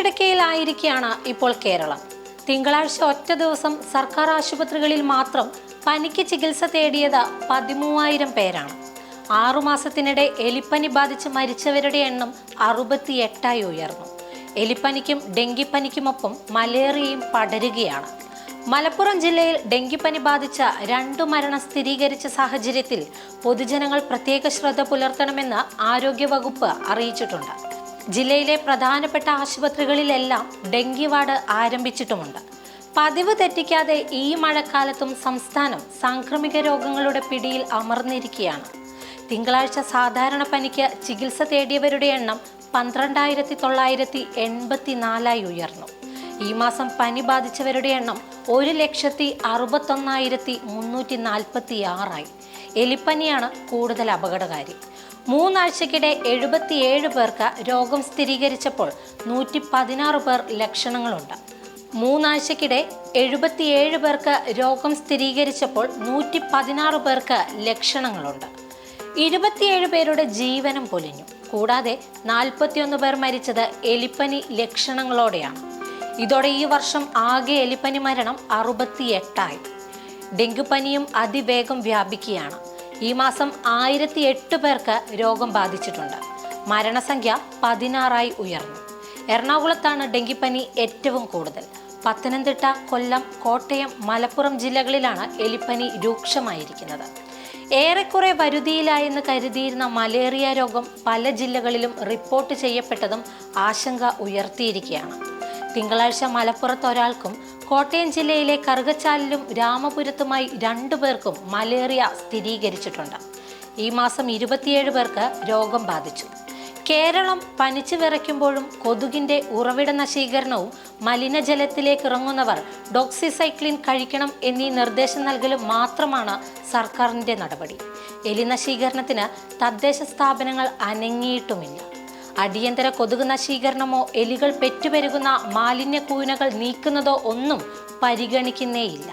പ്രതിസന്ധിയിലായിരിക്കുകയാണ് ഇപ്പോൾ കേരളം. തിങ്കളാഴ്ച ഒറ്റ ദിവസം സർക്കാർ ആശുപത്രികളിൽ മാത്രം പനിക്ക് ചികിത്സ തേടിയത് പതിമൂവായിരം പേരാണ്. ആറുമാസത്തിനിടെ എലിപ്പനി ബാധിച്ച് മരിച്ചവരുടെ എണ്ണം അറുപത്തി എട്ടായി ഉയർന്നു. എലിപ്പനിക്കും ഡെങ്കിപ്പനിക്കുമൊപ്പം മലേറിയയും പടരുകയാണ്. മലപ്പുറം ജില്ലയിൽ ഡെങ്കിപ്പനി ബാധിച്ച രണ്ടു മരണം സ്ഥിരീകരിച്ച സാഹചര്യത്തിൽ പൊതുജനങ്ങൾ പ്രത്യേക ശ്രദ്ധ പുലർത്തണമെന്ന് ആരോഗ്യവകുപ്പ് അറിയിച്ചിട്ടുണ്ട്. ജില്ലയിലെ പ്രധാനപ്പെട്ട ആശുപത്രികളിലെല്ലാം ഡെങ്കി വാർഡ് ആരംഭിച്ചിട്ടുമുണ്ട്. പതിവ് തെറ്റിക്കാതെ ഈ മഴക്കാലത്തും സംസ്ഥാനം സാംക്രമിക രോഗങ്ങളുടെ പിടിയിൽ അമർന്നിരിക്കുകയാണ്. തിങ്കളാഴ്ച സാധാരണ പനിക്ക് ചികിത്സ തേടിയവരുടെ എണ്ണം പന്ത്രണ്ടായിരത്തി തൊള്ളായിരത്തി എൺപത്തിനാലായി ഉയർന്നു. ഈ മാസം പനി ബാധിച്ചവരുടെ എണ്ണം ഒരു ലക്ഷത്തി അറുപത്തൊന്നായിരത്തി മുന്നൂറ്റി നാൽപ്പത്തി ആറായി എലിപ്പനിയാണ് കൂടുതൽ അപകടകാരി. മൂന്നാഴ്ചക്കിടെ എഴുപത്തിയേഴ് പേർക്ക് രോഗം സ്ഥിരീകരിച്ചപ്പോൾ നൂറ്റി പതിനാറ് പേർ ലക്ഷണങ്ങളുണ്ട്. മൂന്നാഴ്ചക്കിടെ എഴുപത്തിയേഴ് പേർക്ക് രോഗം സ്ഥിരീകരിച്ചപ്പോൾ നൂറ്റി പതിനാറ് പേർക്ക് ലക്ഷണങ്ങളുണ്ട്. ഇരുപത്തിയേഴ് പേരുടെ ജീവനം പൊലിഞ്ഞു. കൂടാതെ നാൽപ്പത്തിയൊന്ന് പേർ മരിച്ചത് എലിപ്പനി ലക്ഷണങ്ങളോടെയാണ്. ഇതോടെ ഈ വർഷം ആകെ എലിപ്പനി മരണം അറുപത്തിയെട്ടായി. ഡെങ്കുപ്പനിയും അതിവേഗം വ്യാപിക്കുകയാണ്. ഈ മാസം ആയിരത്തി എട്ട് പേർക്ക് രോഗം ബാധിച്ചിട്ടുണ്ട്. മരണസംഖ്യ പതിനാറായി ഉയർന്നു. എറണാകുളത്താണ് ഡെങ്കിപ്പനി ഏറ്റവും കൂടുതൽ. പത്തനംതിട്ട കൊല്ലം കോട്ടയം മലപ്പുറം ജില്ലകളിലാണ് എലിപ്പനി രൂക്ഷമായിരിക്കുന്നത്. ഏറെക്കുറെ വരുതിയിലായെന്ന് കരുതിയിരുന്ന മലേറിയ രോഗം പല ജില്ലകളിലും റിപ്പോർട്ട് ചെയ്യപ്പെട്ടതും ആശങ്ക ഉയർത്തിയിരിക്കുകയാണ്. തിങ്കളാഴ്ച മലപ്പുറത്ത് ഒരാൾക്കും കോട്ടയം ജില്ലയിലെ കറുകച്ചാലിലും രാമപുരത്തുമായി രണ്ടു പേർക്കും മലേറിയ സ്ഥിരീകരിച്ചിട്ടുണ്ട്. ഈ മാസം ഇരുപത്തിയേഴ് പേർക്ക് രോഗം ബാധിച്ചു. കേരളം പനിച്ചു വിറയ്ക്കുമ്പോഴും കൊതുകിന്റെ ഉറവിട നശീകരണവും മലിനജലത്തിലേക്ക് ഇറങ്ങുന്നവർ ഡോക്സിസൈക്ലിൻ കഴിക്കണം എന്നീ നിർദ്ദേശം നൽകലും മാത്രമാണ് സർക്കാരിന്റെ നടപടി. എലി നശീകരണത്തിന് തദ്ദേശ സ്ഥാപനങ്ങൾ അനങ്ങിയിട്ടുമില്ല. അടിയന്തര കൊതുക് നശീകരണമോ എലികൾ പെറ്റുപെരുകുന്ന മാലിന്യ കൂനകൾ നീക്കുന്നതോ ഒന്നും പരിഗണിക്കുന്നേയില്ല.